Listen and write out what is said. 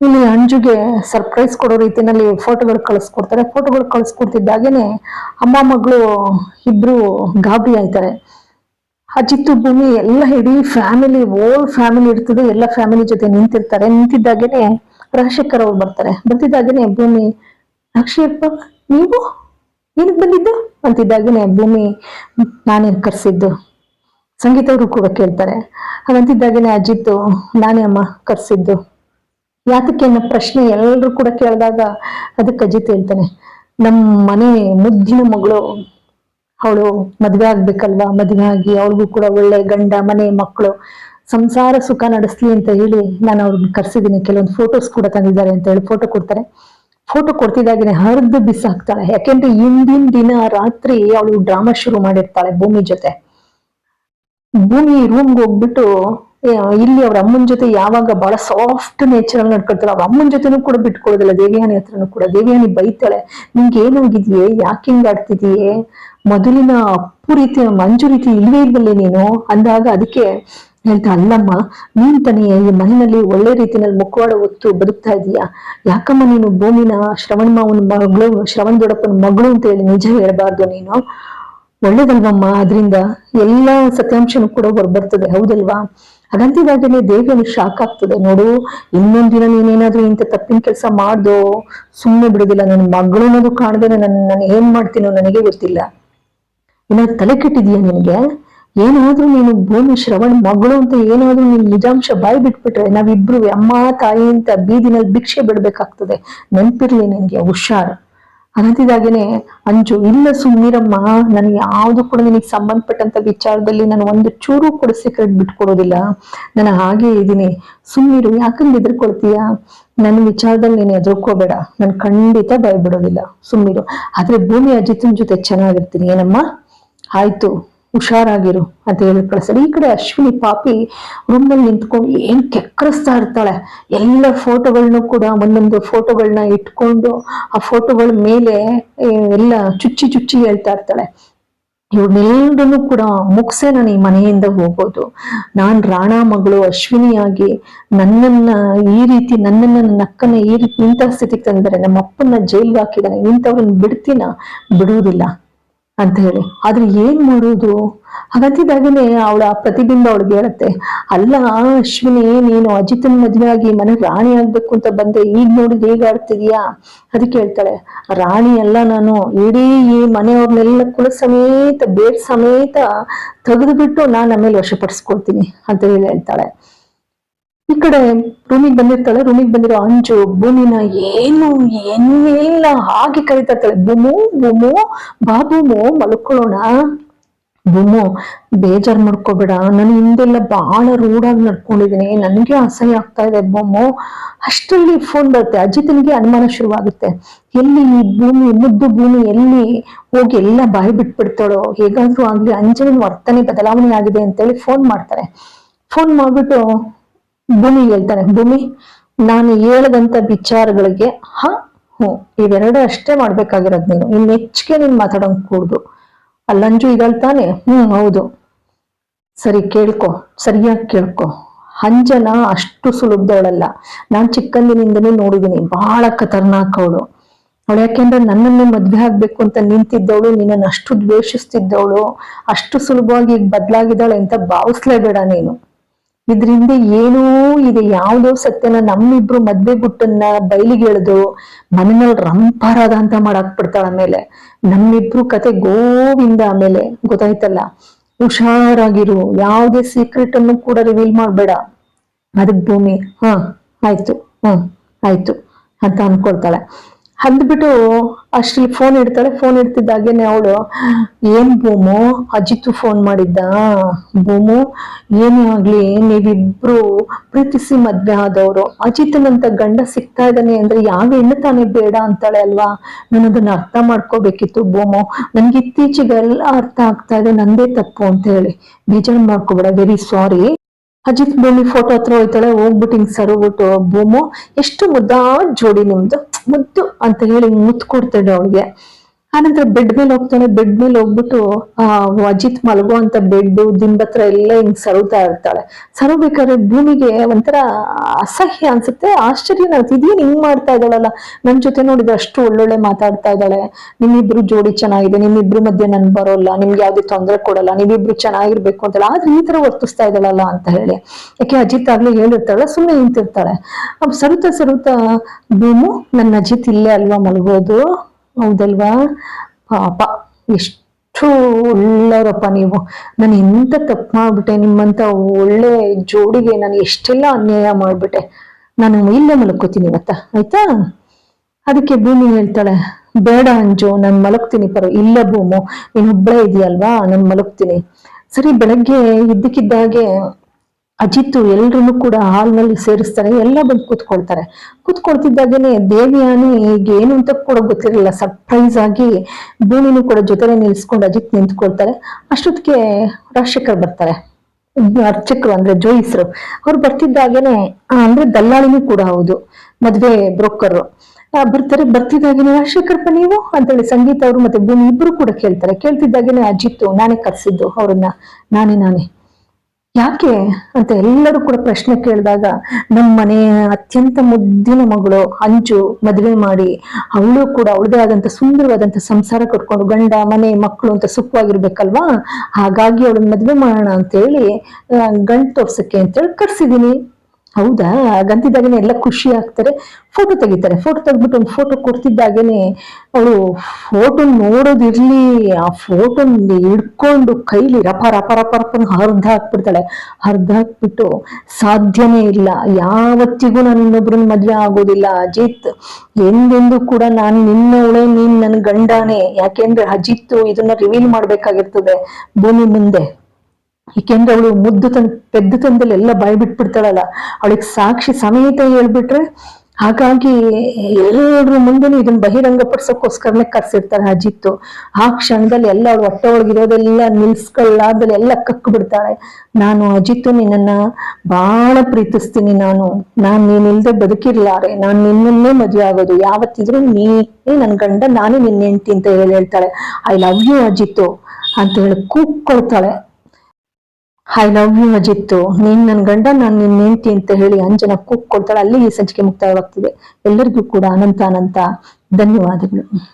ಇಲ್ಲಿ ಅಂಜುಗೆ ಸರ್ಪ್ರೈಸ್ ಕೊಡೋ ರೀತಿನಲ್ಲಿ ಫೋಟೋಗಳು ಕಳಿಸ್ಕೊಡ್ತಾರೆ. ಫೋಟೋಗಳು ಕಳಿಸ್ಕೊಡ್ತಿದ್ದಾಗೇನೆ ಅಮ್ಮ, ಮಗಳು ಇಬ್ರು ಗಾಬರಿ ಆಯ್ತಾರೆ. ಅಜಿತ್ತು ಭೂಮಿ ಎಲ್ಲ ಇಡೀ ಫ್ಯಾಮಿಲಿ ಓಲ್ ಫ್ಯಾಮಿಲಿ ಇರ್ತದೆ. ಎಲ್ಲ ಫ್ಯಾಮಿಲಿ ಜೊತೆ ನಿಂತಿರ್ತಾರೆ. ನಿಂತಿದ್ದಾಗೇನೆ ರಾಜಶೇಖರ್ ಅವ್ರು ಬರ್ತಾರೆ. ಬರ್ತಿದ್ದಾಗೇನೆ ಭೂಮಿ ಅಕ್ಷಯಪ್ಪ ನೀವು? ಏನಕ್ಕೆ ಬಂದಿದ್ದು? ಅಂತಿದ್ದಾಗೇನೆ ಭೂಮಿ, ನಾನೇ ಕರ್ಸಿದ್ದು. ಸಂಗೀತ ಅವರು ಕೂಡ ಕೇಳ್ತಾರೆ. ಹಾಗಂತಿದ್ದಾಗೇನೆ ಅಜಿತ್ತು ನಾನೇ ಅಮ್ಮ ಕರ್ಸಿದ್ದು. ಯಾತಕ್ಕೆ ಅನ್ನೋ ಪ್ರಶ್ನೆ ಎಲ್ಲರೂ ಕೂಡ ಕೇಳಿದಾಗ ಅದಕ್ಕೆ ಅಜಿತ್ ಹೇಳ್ತಾನೆ ನಮ್ಮ ಮನೆ ಮುದ್ದಿನ ಮಗಳು, ಅವಳು ಮದ್ವೆ ಆಗ್ಬೇಕಲ್ವಾ? ಮದ್ವೆ ಆಗಿ ಅವ್ರಿಗೂ ಕೂಡ ಒಳ್ಳೆ ಗಂಡ, ಮನೆ, ಮಕ್ಕಳು. ಸಂಸಾರ ಸುಖ ನಡೆಸ್ಲಿ ಅಂತ ಹೇಳಿ ನಾನು ಅವ್ರನ್ನ ಕರ್ಸಿದ್ದೀನಿ. ಕೆಲವೊಂದು ಫೋಟೋಸ್ ಕೂಡ ತಂದಿದ್ದಾರೆ ಅಂತ ಹೇಳಿ ಫೋಟೋ ಕೊಡ್ತಾರೆ. ಫೋಟೋ ಕೊಡ್ತಿದ್ದಾಗನೆ ಹರಿದು ಬಿಸಾಕ್ತಾಳೆ. ಯಾಕೆಂದ್ರೆ ಹಿಂದಿನ ದಿನ ರಾತ್ರಿ ಅವಳು ಡ್ರಾಮಾ ಶುರು ಮಾಡಿರ್ತಾಳೆ ಭೂಮಿ ಜೊತೆ. ಭೂಮಿ ರೂಮ್ಗೆ ಹೋಗ್ಬಿಟ್ಟು ಇಲ್ಲಿ ಅವ್ರ ಅಮ್ಮನ ಜೊತೆ ಯಾವಾಗ ಬಹಳ ಸಾಫ್ಟ್ ನೇಚರ್ ಅಲ್ಲಿ ನಡ್ಕೊಳ್ತಾಳೆ ಅವ್ರ ಅಮ್ಮನ ಜೊತೆನೂ ಕೂಡ ಬಿಟ್ಕೊಳ್ಳೋದಿಲ್ಲ ದೇವಿಯಾನಿ ಹತ್ರನು ಕೂಡ. ದೇವಿಯಾನಿ ಬೈತಾಳೆ, ನಿಂಗೆ ಏನಾಗಿದೆಯೇ ಯಾಕೆ ಹಿಂಗ್ ಮೊದಲಿನ ಅಪ್ಪು ರೀತಿ, ಮಂಜು ರೀತಿ ಇಲ್ವೇ ಇಲ್ವಲ್ಲೇ ನೀನು? ಅಂದಾಗ ಅದಕ್ಕೆ ಹೇಳ್ತಾ, ಅಲ್ಲಮ್ಮ, ನೀನ್ ತಾನೇ ಈ ಮನೆಯಲ್ಲಿ ಒಳ್ಳೆ ರೀತಿನಲ್ಲಿ ಮುಖವಾಡ ಹೊತ್ತು ಬದುಕ್ತಾ ಇದೀಯಾ ಯಾಕಮ್ಮ ನೀನು ಭೂಮಿನ ಶ್ರವಣ ಮಾವನ ಮಗಳು, ಶ್ರವಣ ದೊಡ್ಡಪ್ಪನ ಮಗಳು ಅಂತ ಹೇಳಿ ನಿಜ ಹೇಳ್ಬಾರ್ದು ನೀನು? ಒಳ್ಳೇದಲ್ವಮ್ಮ ಅದರಿಂದ ಎಲ್ಲಾ ಸತ್ಯಾಂಶನೂ ಕೂಡ ಹೊರಬರ್ತದೆ, ಹೌದಲ್ವಾ? ಹಾಗಂತಿದಾಗಲೇ ದೇವಿಯಲ್ಲಿ ಶಾಕ್ ಆಗ್ತದೆ. ನೋಡು, ಇನ್ನೊಂದ್ ದಿನ ನೀನೇನಾದ್ರೂ ಇಂಥ ತಪ್ಪಿನ ಕೆಲಸ ಮಾಡ್ದೋ ಸುಮ್ಮನೆ ಬಿಡುದಿಲ್ಲ. ನನ್ನ ಮಗಳು ಅನ್ನೋದು ಕಾಣದೆ ನನ್ನ ನಾನು ಏನ್ ಮಾಡ್ತೀನೋ ನನಗೆ ಗೊತ್ತಿಲ್ಲ. ಏನಾದ್ರು ತಲೆ ಕೆಟ್ಟಿದೀಯಾ ನಿನಗೆ? ಏನಾದ್ರೂ ನೀನು ಭೂಮಿ ಶ್ರವಣ, ಮಗಳು ಅಂತ ಏನಾದ್ರೂ ನೀನು ನಿಜಾಂಶ ಬಾಯಿ ಬಿಟ್ಬಿಟ್ರೆ ನಾವಿಬ್ರು ಅಮ್ಮ, ತಾಯಿ ಅಂತ ಬೀದಿನಲ್ಲಿ ಭಿಕ್ಷೆ ಬಿಡ್ಬೇಕಾಗ್ತದೆ. ನೆನ್ಪಿರ್ಲಿ ನಿನ್ಗೆ, ಹುಷಾರ್. ಅನ್ನತಿದಾಗೇನೆ ಅಂಜು, ಇಲ್ಲ ಸುಮ್ಮೀರಮ್ಮ ನಾನು ಯಾವ್ದು ಕೂಡ ನಿನಗೆ ಸಂಬಂಧಪಟ್ಟಂತ ವಿಚಾರದಲ್ಲಿ ನಾನು ಒಂದು ಚೂರು ಕೂಡ ಸೀಕ್ರೆಟ್ ಬಿಟ್ಕೊಡೋದಿಲ್ಲ. ನಾನು ಹಾಗೆ ಇದ್ದೀನಿ. ಸುಮ್ಮೀರು ಯಾಕಂದ್ ಎದುರ್ಕೊಳ್ತೀಯ ನನ್ನ ವಿಚಾರದಲ್ಲಿ ನೀನು ಎದುರ್ಕೋಬೇಡ ನಾನು ಖಂಡಿತ ಭಯ ಬಿಡೋದಿಲ್ಲ ಸುಮ್ಮೀರು ಆದ್ರೆ ಭೂಮಿ ಅಜಿತನ ಜೊತೆ ಚೆನ್ನಾಗಿರ್ತೀನಿ. ಏನಮ್ಮ? ಆಯ್ತು. ಹುಷಾರಾಗಿರು ಅಂತ ಹೇಳಿ ಕಳಿಸ್ತಾರೆ ಈ ಕಡೆ ಅಶ್ವಿನಿ ಪಾಪಿ ರೂಮಲ್ಲಿ ನಿಂತ್ಕೊಂಡು ಏನ್ ಕೆಕ್ಕರಿಸ್ತಾ ಇರ್ತಾಳೆ. ಎಲ್ಲ ಫೋಟೋಗಳನ್ನೂ ಕೂಡ ಒಂದೊಂದು ಫೋಟೋಗಳನ್ನ ಇಟ್ಕೊಂಡು ಆ ಫೋಟೋಗಳ ಮೇಲೆ ಎಲ್ಲ ಚುಚ್ಚಿ ಚುಚ್ಚಿ ಹೇಳ್ತಾ ಇರ್ತಾಳೆ. ಇವ್ರನ್ನೆಲ್ಲರೂ ಕೂಡ ಮುಗಿಸೇ ನಾನು ಈ ಮನೆಯಿಂದ ಹೋಗೋದು. ನಾನ್ ರಾಣಾ ಮಗಳು ಅಶ್ವಿನಿಯಾಗಿ ನನ್ನನ್ನ ಈ ರೀತಿ, ನನ್ನನ್ನ ನನ್ನ ಅಕ್ಕನ ಈ ರೀತಿ ಇಂಥ ಸ್ಥಿತಿಗೆ ತಂದರೆ ನಮ್ಮ ಅಪ್ಪನ ಜೈಲ್ಗೆ ಹಾಕಿದಾನೆ ಇಂಥವ್ರನ್ನ ಬಿಡ್ತೀನ? ಬಿಡುವುದಿಲ್ಲ. ಅಂತ ಹೇಳಿ. ಆದ್ರೆ ಏನ್ ಮಾಡೋದು? ಹಾಗಂತಿದ್ದಾಗನೇ ಅವಳ ಪ್ರತಿಬಿಂಬ ಅವಳಿಗೆ ಹೇಳತ್ತೆ, ಅಲ್ಲ ಅಶ್ವಿನಿ, ನೀನು ಅಜಿತನ್ ಮದ್ವೆ ಆಗಿ ಮನೆ ರಾಣಿ ಆಗ್ಬೇಕು ಅಂತ ಬಂದೆ ಈಗ ನೋಡಿದ್ ಹೇಗ್ ಆಡ್ತಿದ್ಯಾ? ಅದಕ್ಕೆ ಹೇಳ್ತಾಳೆ, ರಾಣಿ ಅಲ್ಲ ನಾನು, ಇಡೀ ಈ ಮನೆಯವ್ರನ್ನೆಲ್ಲ ಕುಲ ಸಮೇತ, ಬೇಡ್ ಸಮೇತ ತೆಗೆದು ಬಿಟ್ಟು ನಾನು ಆಮೇಲೆ ವಶಪಡಿಸ್ಕೊಳ್ತೀನಿ ಅಂತ ಹೇಳಿ ಹೇಳ್ತಾಳೆ. ಈ ಕಡೆ ರೂಮಿಗೆ ಬಂದಿರ್ತಾಳೆ, ರೂಮಿಗೆ ಬಂದಿರೋ ಅಂಜು, ಭೂಮಿನ ಏನು ಏನಿಲ್ಲ ಹಾಗೆ ಕರಿತಾ ಇರ್ತಾಳೆ ಭೂಮು ಬಾ ಬೂಮು, ಮಲ್ಕೊಳ್ಳೋಣ. ಭೂಮು ಬೇಜಾರ್ ಮಾಡ್ಕೋಬೇಡ. ನಾನು ಹಿಂದೆಲ್ಲ ಬಹಳ ರೂಢಾಗಿ ನಡ್ಕೊಂಡಿದ್ದೀನಿ. ನನಗೆ ಅಸಹ್ಯ ಆಗ್ತಾ ಇದೆ ಬೊಮ್ಮು ಅಷ್ಟರಲ್ಲಿ ಫೋನ್ ಬರುತ್ತೆ. ಅಜಿತನಿಗೆ ಅನುಮಾನ ಶುರುವಾಗುತ್ತೆ. ಎಲ್ಲಿ ಈ ಭೂಮಿ, ಮುದ್ದು ಭೂಮಿ ಎಲ್ಲಿ ಹೋಗಿ ಎಲ್ಲ ಬಾಯಿ ಬಿಟ್ಬಿಡ್ತಾಳೋ? ಹೇಗಾದ್ರೂ ಆಗ್ಲಿ ಅಂಜನ ವರ್ತನೆ ಬದಲಾವಣೆ ಆಗಿದೆ ಅಂತೇಳಿ ಫೋನ್ ಮಾಡ್ತಾರೆ. ಫೋನ್ ಮಾಡ್ಬಿಟ್ಟು ಭೂಮಿ ಹೇಳ್ತಾನೆ, ಭೂಮಿ, ನಾನು ಹೇಳದಂತ ವಿಚಾರಗಳಿಗೆ, ಹ ಹ್ಞೂ ಇವೆರಡು ಅಷ್ಟೇ ಮಾಡ್ಬೇಕಾಗಿರೋದ್ ನೀನು. ಇನ್ನು ಹೆಚ್ಚಿಗೆ ನೀನು ಮಾತಾಡೋಂಗ್ ಕೂಡ್ದು. ಅಲ್ಲಂಜು ಇದಳ್ತಾನೆ ತಾನೆ ಹ್ಮ್, ಹೌದು. ಸರಿ, ಕೇಳ್ಕೊ, ಸರಿಯಾಗಿ ಕೇಳ್ಕೊ. ಅಂಜನ ಅಷ್ಟು ಸುಲಭದವಳಲ್ಲ. ನಾನ್ ಚಿಕ್ಕಂದಿನಿಂದನೇ ನೋಡಿದೀನಿ ಬಹಳ ಖತರ್ನಾಕ್ ಅವಳು. ಅವಳು ಯಾಕೆಂದ್ರೆ ನನ್ನನ್ನು ಮದ್ವೆ ಆಗ್ಬೇಕು ಅಂತ ನಿಂತಿದ್ದವಳು, ನಿನ್ನನ್ನು ಅಷ್ಟು ದ್ವೇಷಿಸ್ತಿದ್ದವಳು, ಅಷ್ಟು ಸುಲಭವಾಗಿ ಈಗ ಬದಲಾಗಿದ್ದಾಳೆ ಅಂತ ಭಾವಿಸ್ಲೇಬೇಡ ನೀನು. ಇದ್ರಿಂದ ಏನೋ ಇದೆ, ಯಾವುದೋ ಸತ್ಯನ ನಮ್ಮಿಬ್ರು ಮದ್ವೆ ಗುಟ್ಟನ್ನ ಬಯಲಿಗೆ ಎಳೆದು ಮನೆಯಲ್ಲಿ ರಂಪಾರಾದ ಅಂತ ಮಾಡಾಕ್ ಬಿಡ್ತಾಳ ಆಮೇಲೆ. ನಮ್ಮಿಬ್ರು ಕತೆ ಗೋವಿಂದ ಆಮೇಲೆ, ಗೊತ್ತಾಯ್ತಲ್ಲ? ಹುಷಾರಾಗಿರು, ಯಾವುದೇ ಸೀಕ್ರೆಟ್ ಅನ್ನು ಕೂಡ ರಿವೀಲ್ ಮಾಡ್ಬೇಡ. ಅದಕ್ ಭೂಮಿ, ಹ, ಆಯ್ತು ಹ ಆಯ್ತು ಅಂತ ಅನ್ಕೊಳ್ತಾಳೆ. ಅಂದ್ಬಿಟ್ಟು ಅಷ್ಟ್ರಲ್ಲಿ ಫೋನ್ ಇಡ್ತಾಳೆ ಫೋನ್ ಇಡ್ತಿದ್ದಾಗೇನೆ ಅವಳು. ಏನ್ ಭೂಮು? ಅಜಿತು ಫೋನ್ ಮಾಡಿದ್ದ. ಭೂಮು, ಏನೇ ಆಗ್ಲಿ, ನೀವಿಬ್ರು ಪ್ರೀತಿಸಿ ಮದ್ವೆ ಆದವ್ರು. ಅಜಿತನಂತ ಗಂಡ ಸಿಗ್ತಾ ಇದ್ದಾನೆ ಅಂದ್ರೆ ಯಾವ ಹೆಣ್ಣು ತಾನೇ ಬೇಡ ಅಂತಾಳೆ ಅಲ್ವಾ? ನಾನು ಅದನ್ನ ಅರ್ಥ ಮಾಡ್ಕೋಬೇಕಿತ್ತು ಭೂಮು. ನನ್ಗೆ ಇತ್ತೀಚೆಗೆಲ್ಲ ಅರ್ಥ ಆಗ್ತಾ ಇದೆ, ನಂದೇ ತಪ್ಪು ಅಂತ ಹೇಳಿ. ಬೇಜಾರು ಮಾಡ್ಕೋಬೇಡ ವೆರಿ ಸಾರಿ ಅಜಿತ್ ಭೂಮಿ ಫೋಟೋ ಹತ್ರ ಹೋಯ್ತಾಳೆ ಹೋಗ್ಬಿಟ್ಟು ಹಿಂಗ್ ಸರೋಗ್ಬಿಟ್ಟು ಭೂಮು, ಎಷ್ಟು ಮುದ್ದಾ ಜೋಡಿ ನಿಮ್ದು. ಮುದ್ದು ಅಂತ ಹೇಳಿ ಮುತ್ತು ಕೊಡ್ತಾಳೆ ಅವಳಿಗೆ. ಆನಂತರ ಬೆಡ್ ಮೇಲೆ ಹೋಗ್ತಾಳೆ ಬೆಡ್ ಮೇಲೆ ಹೋಗ್ಬಿಟ್ಟು, ಆ, ಅಜಿತ್ ಅಂತ ಬೆಡ್ ದಿಂಬತ್ರ ಎಲ್ಲ ಹಿಂಗ್ ಸರುತ್ತಾ ಇರ್ತಾಳೆ. ಸರಬೇಕಾದ್ರೆ ಭೂಮಿಗೆ ಒಂಥರ ಅಸಹ್ಯ ಅನ್ಸುತ್ತೆ, ಆಶ್ಚರ್ಯ ಇದೇನ್ ಹಿಂಗ್ ಮಾಡ್ತಾ ಇದ್ದಾಳಲ್ಲ, ನನ್ ಜೊತೆ ನೋಡಿದ್ರೆ ಅಷ್ಟು ಒಳ್ಳೊಳ್ಳೆ ಮಾತಾಡ್ತಾ ಇದ್ದಾಳೆ. ನಿಮ್ಮಿಬ್ರು ಜೋಡಿ ಚೆನ್ನಾಗಿದೆ, ನಿಮ್ಮಿಬ್ರು ಮಧ್ಯೆ ನನ್ ಬರೋಲ್ಲ, ನಿಮ್ಗೆ ಯಾವ್ದೇ ತೊಂದರೆ ಕೊಡಲ್ಲ, ನೀವಿಬ್ರು ಚೆನ್ನಾಗಿರ್ಬೇಕು ಅಂತ ಆದ್ರೆ ಈ ತರ ವರ್ತಿಸ್ತಾ ಇದ್ದಾಳಲ್ಲ ಅಂತ ಹೇಳಿ. ಯಾಕೆ ಅಜಿತ್ ಆಗ್ಲಿ ಹೇಳಿರ್ತಾಳ ಸುಮ್ಮನೆ ನಿಂತಿರ್ತಾಳೆ. ಸರುತಾ ಸರುತಾ ಭೂಮು ನನ್ನ ಅಜಿತ್ ಇಲ್ಲೇ ಅಲ್ವಾ ಮಲಗೋದು? ಹೌದಲ್ವಾ? ಪಾಪ, ಎಷ್ಟು ಒಳ್ಳೆಯವರಪ್ಪ ನೀವು. ನಾನು ಎಂತ ತಪ್ಪು ಮಾಡ್ಬಿಟ್ಟೆ? ನಿಮ್ಮಂತ ಒಳ್ಳೆ ಜೋಡಿಗೆ ನಾನು ಎಷ್ಟೆಲ್ಲ ಅನ್ಯಾಯ ಮಾಡ್ಬಿಟ್ಟೆ. ನಾನು ಇಲ್ಲೇ ಮಲ್ಕೋತೀನಿ ಇವತ್ತ, ಆಯ್ತಾ? ಅದಕ್ಕೆ ಭೂಮಿ ಹೇಳ್ತಾಳೆ, ಬೇಡ ಅಂಜು, ನಾನು ಮಲಗ್ತೀನಿ ಪರ ಇಲ್ಲ ಭೂಮು, ನೀನ್ ಒಬ್ಬಳೇ ಇದೆಯಲ್ವಾ? ನಾನು ಮಲಗ್ತೀನಿ. ಸರಿ, ಬೆಳಗ್ಗೆ ಇದ್ದಕ್ಕಿದ್ದಾಗೆ ಅಜಿತ್ತು ಎಲ್ರೂ ಕೂಡ ಹಾಲ್ನಲ್ಲಿ ಸೇರಿಸ್ತಾರೆ, ಎಲ್ಲ ಬಂದು ಕೂತ್ಕೊಳ್ತಾರೆ. ಕೂತ್ಕೊಳ್ತಿದ್ದಾಗೇನೆ ದೇವಿಯಾನಿ ಈಗ ಏನು ಅಂತ ಕೂಡ ಗೊತ್ತಿರಲಿಲ್ಲ. ಸರ್ಪ್ರೈಸ್ ಆಗಿ ಭೂಮಿನೂ ಕೂಡ ಜೊತೆಲೆ ನಿಲ್ಸ್ಕೊಂಡು ಅಜಿತ್ ನಿಂತ್ಕೊಳ್ತಾರೆ. ಅಷ್ಟೊತ್ತಿಗೆ ರಾಜಶೇಖರ್ ಬರ್ತಾರೆ. ಅರ್ಚಕರು ಅಂದ್ರೆ ಜೋಯಿಸ್ರು. ಅವ್ರು ಬರ್ತಿದ್ದಾಗೇನೆ ಅಂದ್ರೆ ದಲ್ಲಾಳಿನೂ ಕೂಡ ಹೌದು, ಮದ್ವೆ ಬ್ರೋಕರ್. ಬರ್ತಾರೆ, ಬರ್ತಿದ್ದಾಗೇನೆ ರಾಜಶೇಖರಪ್ಪ ನೀವು? ಅಂತೇಳಿ ಸಂಗೀತ ಅವರು ಮತ್ತೆ ಭೂಮಿ ಇಬ್ರು ಕೂಡ ಕೇಳ್ತಾರೆ. ಕೇಳ್ತಿದ್ದಾಗೇನೆ ಅಜಿತ್ತು, ನಾನೇ ಕರ್ಸಿದ್ದು, ಅವ್ರನ್ನ, ನಾನೇ ನಾನೇ. ಯಾಕೆ ಅಂತ ಎಲ್ಲರೂ ಕೂಡ ಪ್ರಶ್ನೆ ಕೇಳಿದಾಗ ನಮ್ಮ ಮನೆಯ ಅತ್ಯಂತ ಮುದ್ದಿನ ಮಗಳು ಅಂಜು ಮದುವೆ ಮಾಡಿ ಅವಳು ಕೂಡ ಅವಳದೇ ಆದಂತ ಸುಂದರವಾದಂತ ಸಂಸಾರ ಕಟ್ಕೊಂಡು ಗಂಡ, ಮನೆ, ಮಕ್ಕಳು ಅಂತ ಸುಖವಾಗಿರ್ಬೇಕಲ್ವಾ? ಹಾಗಾಗಿ ಅವಳನ್ನ ಮದುವೆ ಮಾಡೋಣ ಅಂತ ಹೇಳಿ ಗಂಟು ತೋರ್ಸಕ್ಕೆ ಅಂತೇಳಿ ಕರ್ಸಿದೀನಿ ಹೌದಾ? ಗಂತಿದಾಗೇನೆ ಎಲ್ಲ ಖುಷಿ ಆಗ್ತಾರೆ. ಫೋಟೋ ತೆಗಿತಾರೆ. ಫೋಟೋ ತೆಗೆದ್ಬಿಟ್ಟು ಒಂದು ಫೋಟೋ ಕೊಡ್ತಿದ್ದಾಗೇನೆ ಅವಳು ಫೋಟೋ ನೋಡೋದಿರ್ಲಿ, ಆ ಫೋಟೋ ಹಿಡ್ಕೊಂಡು ಕೈಲಿ ರಪ ರಪ ರಪ ರಪ ಹರ್ಧ ಹಾಕ್ಬಿಡ್ತಾಳೆ. ಹರ್ಧ ಹಾಕ್ಬಿಟ್ಟು ಸಾಧ್ಯನೇ ಇಲ್ಲ. ಯಾವತ್ತಿಗೂ ನಾನು ಇನ್ನೊಬ್ರನ್ನ ಮದುವೆ ಆಗೋದಿಲ್ಲ. ಅಜಿತ್, ಎಂದೆಂದು ಕೂಡ ನಾನು ನಿನ್ನವಳೆ, ನೀನ್ ನನ್ನ ಗಂಡನೇ. ಯಾಕೆಂದ್ರೆ ಅಜಿತ್ ಇದನ್ನ ರಿವೀಲ್ ಮಾಡ್ಬೇಕಾಗಿರ್ತದೆ. ಭೂಮಿ ಮುಂದೆ. ಏಕೆಂದ್ರೆ ಅವಳು ಮುದ್ದು ತನ್ ಪೆದ್ದು ತಂದಲ್ಲಿ ಎಲ್ಲ ಬಾಯಿ ಬಿಟ್ಬಿಡ್ತಾಳಲ್ಲ ಅವಳಿಗೆ ಸಾಕ್ಷಿ ಸಮೇತ ಹೇಳ್ಬಿಟ್ರೆ ಹಾಗಾಗಿ ಎಲ್ಲರ ಮುಂದೆನೂ ಇದನ್ನ ಬಹಿರಂಗಪಡಿಸೋಕ್ಕೋಸ್ಕರನೇ ಕರ್ಸಿರ್ತಾರೆ ಅಜಿತ್ತು. ಆ ಕ್ಷಣದಲ್ಲಿ ಎಲ್ಲ ಅವಳು ಹೊಟ್ಟೆ ಒಳಗಿರೋದೆಲ್ಲ ನಿಲ್ಸ್ಕೊಳ್ಳಾದಲ್ಲಿ ಎಲ್ಲ ಕಕ್ಕು ಬಿಡ್ತಾಳೆ ನಾನು ಅಜಿತ್ತು ನಿನ್ನನ್ನ ಬಹಳ ಪ್ರೀತಿಸ್ತೀನಿ ನಾನು. ನಾನ್ ನೀನಿಲ್ದೆ ಬದುಕಿರ್ಲಾರೆ ನಾನ್ ನಿನ್ನನ್ನೇ ಮದುವೆ ಆಗೋದು. ಯಾವತ್ತಿದ್ರು ನೀನೇ ನನ್ ಗಂಡ, ನಾನೇ ನಿನ್ನ ಹೆಂಡ್ತಿ ಅಂತ ಹೇಳಿ ಹೇಳ್ತಾಳೆ. ಐ ಲವ್ ಯು ಅಜಿತ್ತು ಅಂತ ಹೇಳಿ ಕೂಗ್ಕೊಳ್ತಾಳೆ ಐ ಲವ್ ಯು ಅಜಿತ್ತು. ನೀನ್ ನನ್ ಗಂಡ ನಾನ್ ನಿನ್ ಹೆಂಡತಿ ಅಂತ ಹೇಳಿ ಅಂಜನ ಕೂಗ್ಕೊಳ್ತಾಳೆ, ಅಲ್ಲಿ ಈ ಸಂಚಿಕೆ ಮುಕ್ತಾಯವಾಗ್ತಿದೆ. ಎಲ್ಲರಿಗೂ ಕೂಡ ಅನಂತ ಅನಂತ ಧನ್ಯವಾದಗಳು.